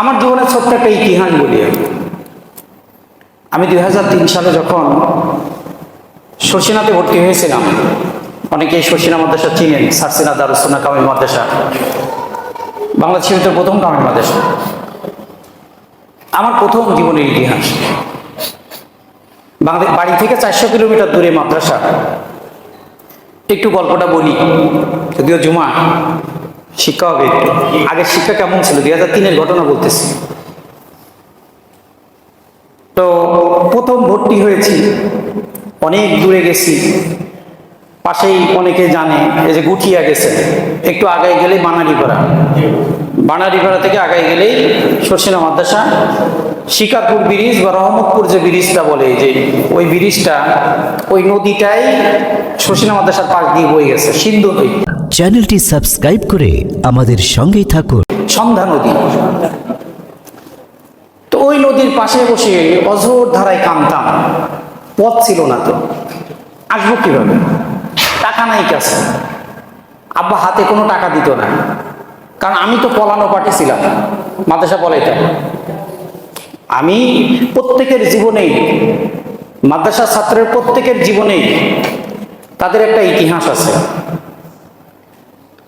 আমার জীবনের ছোট্ট একটা ইতিহাস বলি আমি। দুই হাজার তিন সালে যখন শর্ষিনাতে ভর্তি হয়েছিলাম, অনেকেই শর্ষিনা মাদ্রাসা চিনেন, সারসিনা দারুসুনা কামিল মাদ্রাসা বাংলাদেশের ভিতরে প্রথম কামিল মাদ্রাসা। আমার প্রথম জীবনের ইতিহাস। বাংলাদেশ বাড়ি থেকে চারশো কিলোমিটার দূরে মাদ্রাসা। একটু গল্পটা বলি, যদিও জুমা শিক্ষা হবে একটু। আগের শিক্ষা কেমন ছিল? দুই হাজার তিনের ঘটনা বলতেছি। তো প্রথম ভর্তি হয়েছি, অনেক দূরে গেছি। পাশেই অনেকে জানে, এই যে গুঠিয়া গেছে। একটু আগায় গেলেই বানারিপাড়া। বানারিপাড়া থেকে আগায় গেলেই সরসিনা মাদ্রাসা। শিকারপুর ব্রিজ বা রহমতপুর যে ব্রিজটা বলে যে ওই ব্রিজটা, ওই নদীটাই সরসিনা মাদ্রাসার পাশ দিয়ে বয়ে গেছে, সিন্ধু নদী চ্যানেলটি সাবস্ক্রাইব করে আমাদের সঙ্গেই থাকুন। সন্ধ্যা নদী। তো ওই নদীর পাশে বসে অঝোর ধারায় কামতাম পথ ছিল না তো। আসব কীভাবে? টাকা নাই কাছে। আব্বা হাতে কোনো টাকা দিত না। কারণ আমি তো পলানো পার্টি ছিলাম। মাদ্রাসা পলাইতাম আমি প্রত্যেকের জীবনেই মাদ্রাসা ছাত্রের প্রত্যেকের জীবনেই তাদের একটা ইতিহাস আছে।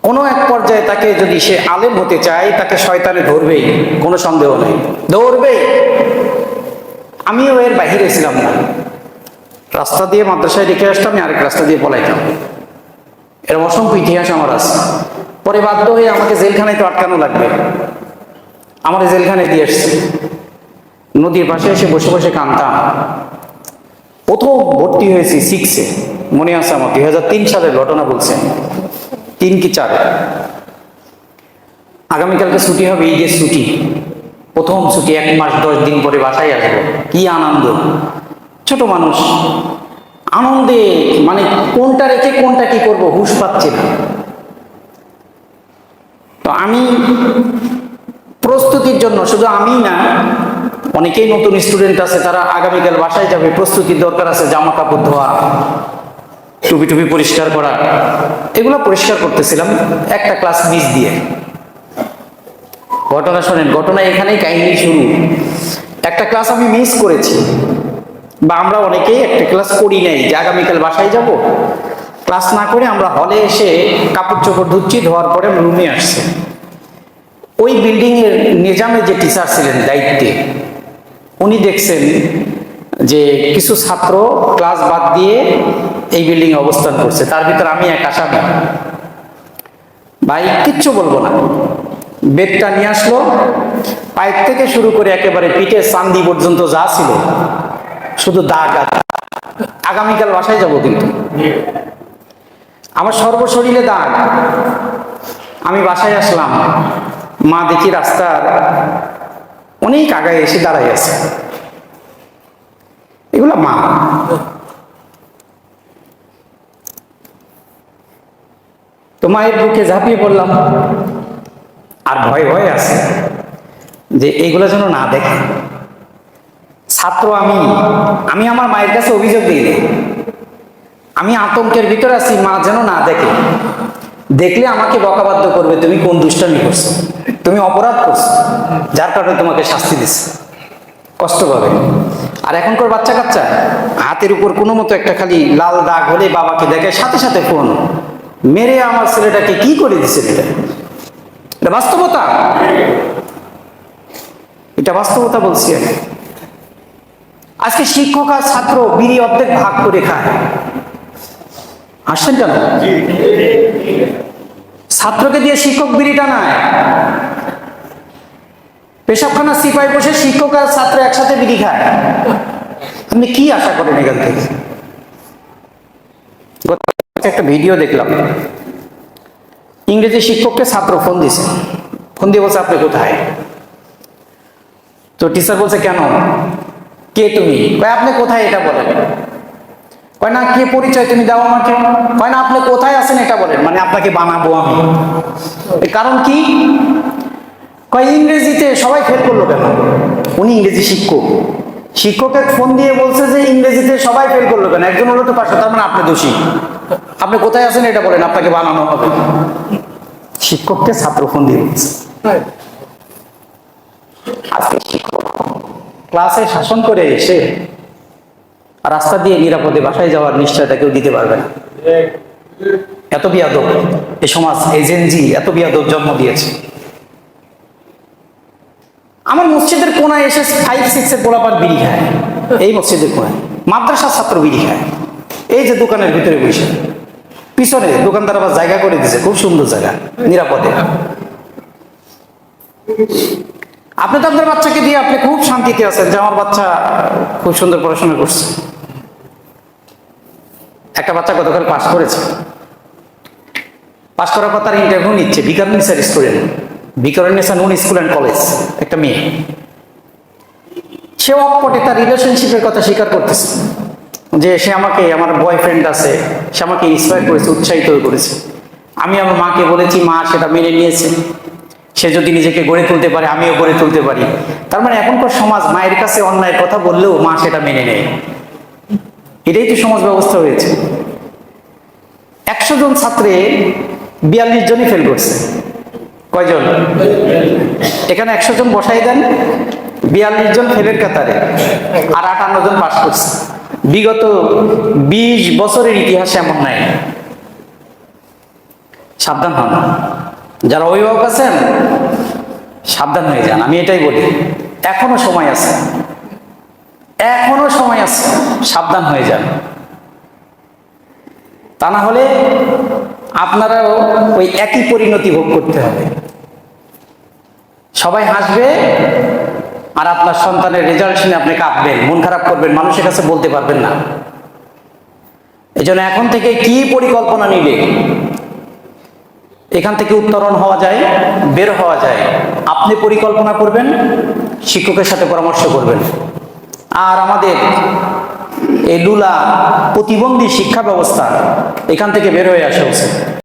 কোনো এক পর্যায়ে তাকে যদি সে আলেম হতে চায়, তাকে শয়তানে ধরবেই, কোনো সন্দেহ নেই। ধরবেই। আমিও এর বাহিরে ছিলাম না। রাস্তা দিয়ে মাদ্রাসায় রেখে আসতাম আরেক রাস্তা দিয়ে পলাইতাম। এরকম অসংখ্য ইতিহাস আমার আছে। পরে বাধ্য হয়ে আমাকে জেলখানায় তো আটকানো লাগবে। আমার জেলখানায় দিয়ে এসছে নদীর পাশে এসে বসে বসে কানতাম প্রথম ভর্তি হয়েছি সিক্সে মনে আছে আমার দুই হাজার তিন সালের ঘটনা বলছেন তিন কি চার? আগামীকালকে ছুটি হবে, ঈদের ছুটি। প্রথম ছুটি এক মাস দশ দিন পরে বাসায় আসব। কি আনন্দ। ছোট মানুষ। আনন্দে মানে কোনটা রেখে কোনটা কি করব, হুশ পাচ্ছে না। তো আমি প্রস্তুতির জন্য, শুধু আমি না, অনেকেই নতুন স্টুডেন্ট আছে, তারা আগামীকাল বাসায় যাবে, প্রস্তুতির দরকার আছে, জামা কাপড় ধোয়া। টুপি টুপি পরিষ্কার করা। এগুলো পরিষ্কার করতেছিলাম, একটা ক্লাস মিস দিয়ে। ঘটনা শোনেন, ঘটনা এখানেই কাহিনী শুরু। একটা ক্লাস আমি মিস করেছি, বা আমরা অনেকেই একটা ক্লাস করি নাই, যে আগামীকাল বাসায় যাব। ক্লাস না করে আমরা হলে এসে কাপড় চোপড় ধুচ্ছি, ধোয়ার পরে রুমে আসছে। ওই বিল্ডিং এর নিজামে যে টিচার ছিলেন দায়িত্বে, উনি দেখছেন যে কিছু ছাত্র ক্লাস বাদ দিয়ে এই বিল্ডিং এ অবস্থান করছে। তার ভিতর আমি এক আসামি। ভাই, কিচ্ছু বলব না। বেডটা নিয়ে আসলো। পাইপ থেকে শুরু করে একেবারে পিঠে চান্দি পর্যন্ত যা ছিল, শুধু দাগ আগামীকাল বাসায় যাব কিন্তু। আমার সর্বশরীরে দাগ। আমি বাসায় আসলাম। মা দেখি রাস্তার অনেক আগায় এসে দাঁড়াই আছে। এগুলো মা। তো মায়ের বুকে ঝাঁপিয়ে পড়লাম। আর ভয় ভয় আছে যে এইগুলো যেন না দেখে। ছাত্র আমি আমি আমার মায়ের কাছে অভিযোগ দিই। আমি আতঙ্কের ভিতরে আছি, মা যেন না দেখে। দেখলে আমাকে বকাবাধ্য করবে, তুমি কোন দুষ্টামি করছ? তুমি অপরাধ করছ, যার কারণে তোমাকে শাস্তি দিচ্ছে কষ্ট পাবে। আর এখনকার বাচ্চা কাচ্চা হাতের উপর কোনো মতো একটা খালি লাল দাগ হলে বাবাকে দেখে সাথে সাথে ফোন। মেরে আমার ছেলেটাকে কি করে দিছে এটা? এটা বাস্তবতা? এটা বাস্তবতা বলছি আমি। আজকে শিক্ষক আর ছাত্র বিড়ি অর্ধেক ভাগ করে খায়। আসছেন কেন? ছাত্রকে দিয়ে শিক্ষক বিড়িটা নেয় পেশাবখানা সিপাই বসে শিক্ষক আর ছাত্র একসাথে বিড়ি খায়। আপনি কি আশা করেন এখান থেকে? একটা ভিডিও দেখলাম। ইংরেজি শিক্ষককে ছাত্র ফোন দিছে। ফোন দিয়ে বলছে, আপনি কোথায়? তো টিচার বলছে, কেন? কে তুমি? আপনি কোথায়? এটা বলেন কয় না, কে পরিচয় তুমি দাও আমাকে? কয় না, আপনি কোথায় আছেন? এটা বলেন মানে আপনাকে বানাবো আমি। কারণ কি? কয়, ইংরেজিতে সবাই ফেল করল কেন? উনি ইংরেজি শিক্ষক। শিক্ষকের ফোন দিয়ে বলছে যে, ইংরেজিতে সবাই ফেল করল কেন? একজন হলো তো পাশে, তার মানে আপনি দোষী। আপনি কোথায় আছেন এটা বলেন, আপনাকে বানানো হবে। শিক্ষককে ছাত্র ফোন দিয়ে শিক্ষক ক্লাসে শাসন করে এসে রাস্তা দিয়ে নিরাপদে বাসায় যাওয়ার নিশ্চয়তা কেউ দিতে পারবে না। এত বিয়াদব এ সমাজ এজেন্সি এত বিয়াদব জন্ম দিয়েছে। আমার মসজিদের কোনায় এসে ফাইভ সিক্সের গোলাপার বিড়ি খায়। এই মসজিদের কোনায়। মাদ্রাসার ছাত্র বিড়ি খায়। এই যে দোকানের ভিতরে বসে। পিছনে দোকানদার আবার জায়গা করে দিয়েছে খুব সুন্দর জায়গা, নিরাপদে। আপনি তো আপনার বাচ্চাকে দিয়ে আপনি খুব শান্তিতে আছেন যে আমার বাচ্চা খুব সুন্দর পড়াশোনা করছে। একটা বাচ্চা গতকাল পাশ করেছে। পাশ করার পর তার ইন্টারভিউ নিচ্ছে বিকারুনিসার স্টুডেন্ট। বিকারুনিসা নুন স্কুল অ্যান্ড কলেজ একটা মেয়ে। সে অকপটে তার রিলেশনশিপের কথা স্বীকার করতেছে। যে সে আমাকে, আমার বয়ফ্রেন্ড আছে, সে আমাকে ইন্সপায়ার করেছে, উৎসাহিত করেছে। আমি আমার মাকে বলেছি, মা, সেটা মেনে নিয়েছে। সে যদি নিজেকে গড়ে তুলতে পারে, আমিও গড়ে তুলতে পারি। তার মানে এখনকার সমাজ মায়ের কাছে অন্যায়ের কথা বললেও মা সেটা মেনে নেয়। এটাই তো সমাজ ব্যবস্থা হয়েছে। একশো জন ছাত্রে বিয়াল্লিশ জনই ফেল করছে। কয়জন? এখানে একশো জন বসাই দেন, বিয়াল্লিশ জন ফেলের কাতারে, আর আটান্ন জন পাস করছে। বিগত বিশ বছরের ইতিহাসে এমন নাই। সাবধান হন। যারা অভিভাবক আছেন, সাবধান হয়ে যান। আমি এটাই বলি, এখনও সময় আছে। এখনও সময় আছে, সাবধান হয়ে যান। তা না হলে আপনারাও ওই একই পরিণতি ভোগ করতে হবে। সবাই হাসবে আর আপনার সন্তানের রেজাল্ট শুনে আপনি কাঁদবেন মন খারাপ করবেন, মানুষের কাছে বলতে পারবেন না। এই জন্য এখন থেকে কি পরিকল্পনা নিলে? এখান থেকে উত্তরণ হওয়া যায়, বের হওয়া যায়। আপনি পরিকল্পনা করবেন, শিক্ষকের সাথে পরামর্শ করবেন। আর আমাদের এই লুলা প্রতিবন্ধী শিক্ষা ব্যবস্থা এখান থেকে বের হয়ে আসা উচিত।